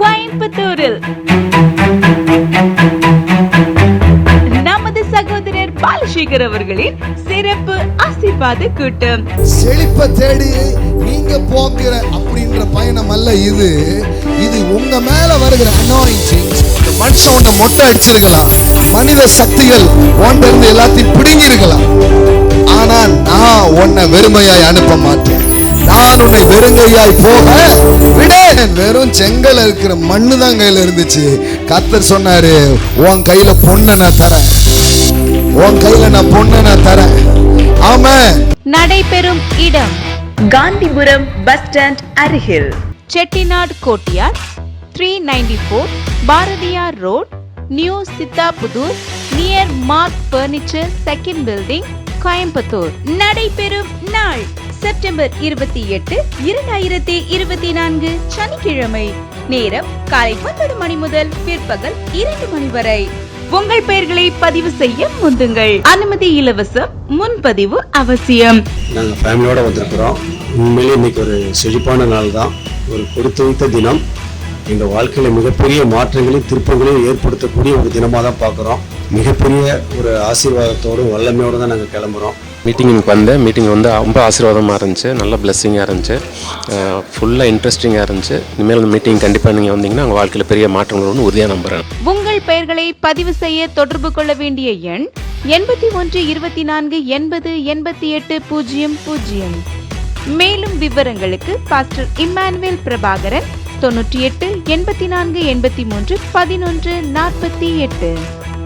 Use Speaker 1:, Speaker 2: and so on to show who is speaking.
Speaker 1: கோயம்புத்தூரில். நமது சகோதரர் பாலசேகர் அவர்களின் சிறப்பு ஆசிர்வாத கூட்டம்.
Speaker 2: செழிப்பை தேடி நீங்க போகிற அப்படின்ற பயணம் அல்ல இது. இது உங்க மேல வருகிற அனாயிண்டிங் மனுஷன் உன்னை மொட்டை அடிச்சிருக்கலாம். மனித சக்திகள் உன்கிட்ட இருந்து எல்லாத்தையும் பிடுங்கி இருக்கலாம் ஆனா நான் உன்னை வெறுமையாய் அனுப்ப மாட்டேன். நான் உன்னை வெறுங்கையாய் போக விடேன் வெறும் செங்கல் இருக்கிற மண்ணு தான் கையில இருந்துச்சு. கத்தர் சொன்னாரு உன் கையில பொண்ணை நான் தரேன். உன் கையில நான் பொண்ணை நான் தரேன். ஆமென்
Speaker 1: நடைபெறும் இடம் காந்திபுரம் பஸ் ஸ்டாண்ட் அருகில். Chettinad கோட்டியார் three ninety four Bharathiyar road new Siddhapudur near Mark furniture second building Coimbatore. நடைபெறும் நாள் செப்டம்பர் இருபத்தி எட்டு இரண்டாயிரத்தி இருபத்தி நான்கு சனிக்கிழமை. நேரம் காலை ஒன்பது மணி முதல் பிற்பகல் இரண்டு மணி வரை. உங்கள் பெயர்களை பதிவு செய்ய முந்துங்கள். அனுமதி இலவசம் முன்பதிவு அவசியம்.
Speaker 3: நாங்கள் ஃபேமிலியோட வந்திருக்கிறோம். உண்மையிலே இன்னைக்கு ஒரு செழிப்பான நாள் தான். ஒரு கொடுத்து வைத்த தினம். எங்கள் வாழ்க்கையில் மிகப்பெரிய மாற்றங்களையும் திருப்பங்களையும் ஏற்படுத்தக்கூடிய ஒரு தினமாக தான் பார்க்குறோம். மிகப்பெரிய ஒரு ஆசீர்வாதத்தோடும் வல்லமையோடு தான் நாங்கள் கிளம்புறோம்.
Speaker 4: மீட்டிங்க்கு வந்தேன். மீட்டிங் வந்து ரொம்ப ஆசீர்வாதமாக இருந்துச்சு. நல்ல பிளெஸ்ஸிங்காக இருந்துச்சு. ஃபுல்லாக இன்ட்ரெஸ்டிங்காக இருந்துச்சு. இனிமேல் இந்த மீட்டிங் கண்டிப்பாக நீங்கள் வந்தீங்கன்னா உங்கள் வாழ்க்கையில் பெரிய மாற்றங்கள் வரும்னு உறுதியாக நம்புகிறேன்
Speaker 1: உங்கள் பெயர்களை பதிவு செய்ய தொடர்பு கொள்ள வேண்டிய எண் எண்பத்தி ஒன்று இருபத்தி நான்கு எண்பது எண்பத்தி எட்டு பூஜ்ஜியம் பூஜ்ஜியம். மேலும் விவரங்களுக்கு பாஸ்டர் இம்மானுவேல் பிரபாகரன் தொன்னூற்றி எட்டு எண்பத்தி நான்கு எண்பத்தி மூன்று பதினொன்று நாற்பத்தி எட்டு.